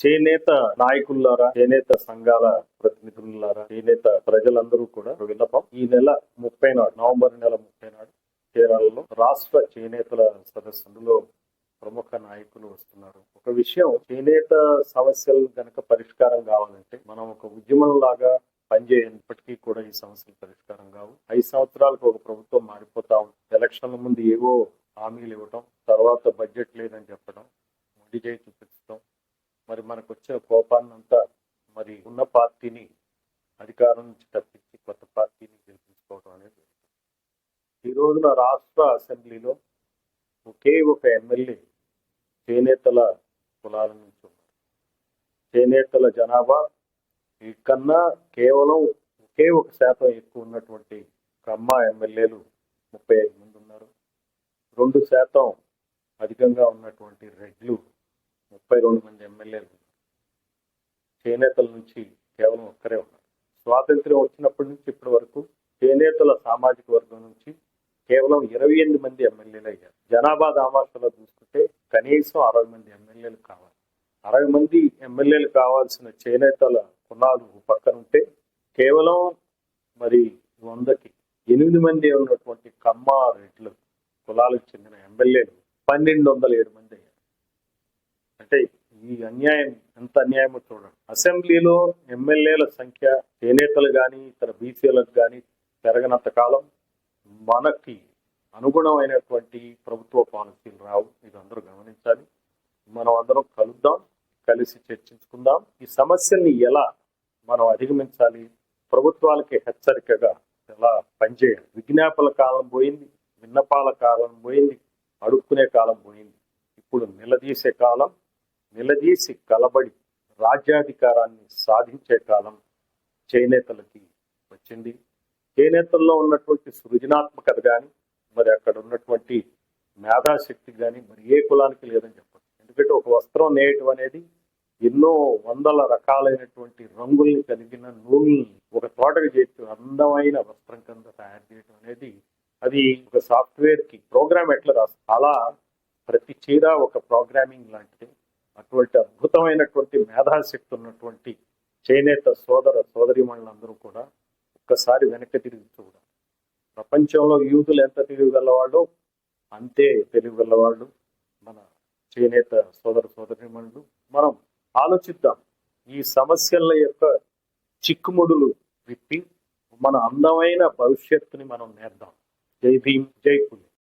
చేనేత నాయకులారా చేనేత సంఘాల ప్రతినిధులారా చేనేత ప్రజలందరూ కూడా విన్నపం. ఈ నెల ముప్పై నాడు నవంబర్ నెల ముప్పై నాడు కేరళలో రాష్ట్ర చేనేతల సదస్సులో ప్రముఖ నాయకులు వస్తున్నారు. ఒక విషయం చేనేత సమస్యలు కనుక పరిష్కారం కావాలంటే మనం ఒక ఉద్యమం లాగా పనిచేయనప్పటికీ కూడా ఈ సమస్యలు పరిష్కారం కావు. ఐదు సంవత్సరాలకు ఒక ప్రభుత్వం మారిపోతా ఉంది. ఎలక్షన్ల ముందు ఏవో హామీలు ఇవ్వటం తర్వాత బడ్జెట్ లేదని చెప్పడం మొండి చేయి చూపించడం మరి మనకు వచ్చిన కోపాన్నంతా మరి ఉన్న పార్టీని అధికారం నుంచి తప్పించి కొత్త పార్టీని గెలిపించుకోవడం అనేది జరుగుతుంది. ఈ రోజున రాష్ట్ర అసెంబ్లీలో ఒకే ఒక ఎమ్మెల్యే చేనేతల కులాల నుంచి ఉన్నారు చేనేతల జనాభా కన్నా కేవలం ఒకే ఒక శాతం ఎక్కువ ఉన్నటువంటి కమ్మ ఎమ్మెల్యేలు ముప్పై ఐదు మంది ఉన్నారు రెండు శాతం అధికంగా ఉన్నటువంటి రెడ్లు ముప్పై రెండు మంది ఎమ్మెల్యేలు చేనేతల నుంచి కేవలం ఒక్కరే ఉన్నారు. స్వాతంత్ర్యం వచ్చినప్పటి నుంచి ఇప్పటి వరకు చేనేతల సామాజిక వర్గం నుంచి కేవలం ఇరవై ఎనిమిది మంది ఎమ్మెల్యేలు అయ్యారు. జనాభా దామాసలో చూసుకుంటే కనీసం అరవై మంది ఎమ్మెల్యేలు కావాలి. అరవై మంది ఎమ్మెల్యేలు కావాల్సిన చేనేతల కులాలు పక్కన ఉంటే కేవలం మరి వందకి ఎనిమిది మంది ఉన్నటువంటి కమ్మ రెడ్లు కులాలకు చెందిన ఎమ్మెల్యేలు పన్నెండు వందల ఏడు మంది అంటే ఈ అన్యాయం ఎంత అన్యాయమో చూడండి. అసెంబ్లీలో ఎమ్మెల్యేల సంఖ్య చేనేతలు కానీ ఇతర బీసీలకు కానీ పెరగనంత కాలం మనకి అనుగుణమైనటువంటి ప్రభుత్వ పాలసీలు రావు. ఇది అందరూ గమనించాలి. మనం అందరం కలుద్దాం కలిసి చర్చించుకుందాం. ఈ సమస్యల్ని ఎలా మనం అధిగమించాలి? ప్రభుత్వాలకి హెచ్చరికగా ఎలా పనిచేయాలి? విజ్ఞాపన కాలం పోయింది విన్నపాల కాలం పోయింది అడుక్కునే కాలం పోయింది. ఇప్పుడు నిలదీసే కాలం నిలదీసి కలబడి రాజ్యాధికారాన్ని సాధించే కాలం చేనేతలకి వచ్చింది. చేనేతల్లో ఉన్నటువంటి సృజనాత్మకత కానీ మరి అక్కడ ఉన్నటువంటి మేధాశక్తి కానీ మరి ఏ కులానికి లేదని చెప్పచ్చు. ఎందుకంటే ఒక వస్త్రం నేయటం అనేది ఎన్నో వందల రకాలైనటువంటి రంగుల్ని కలిగిన నూనె ఒక తోటకు చేసి అందమైన వస్త్రం కింద తయారు చేయడం అనేది అది ఒక సాఫ్ట్వేర్కి ప్రోగ్రామ్ ఎట్లా రాస్తుంది అలా ప్రతి చీర ఒక ప్రోగ్రామింగ్ లాంటిది. అటువంటి అద్భుతమైనటువంటి మేధాశక్తి ఉన్నటువంటి చేనేత సోదర సోదరిమణులందరూ కూడా ఒక్కసారి వెనక్కి తిరిగి చూడాలి ప్రపంచంలో యూదులు ఎంత తెలియగలవాడో అంతే తెలియగలవాళ్ళు మన చేనేత సోదర సోదరిమణులు. మనం ఆలోచిద్దాం ఈ సమస్యల యొక్క చిక్కుముడులు విప్పి మన అందమైన భవిష్యత్తుని మనం నేర్దాం జై భీమ్ జై పులి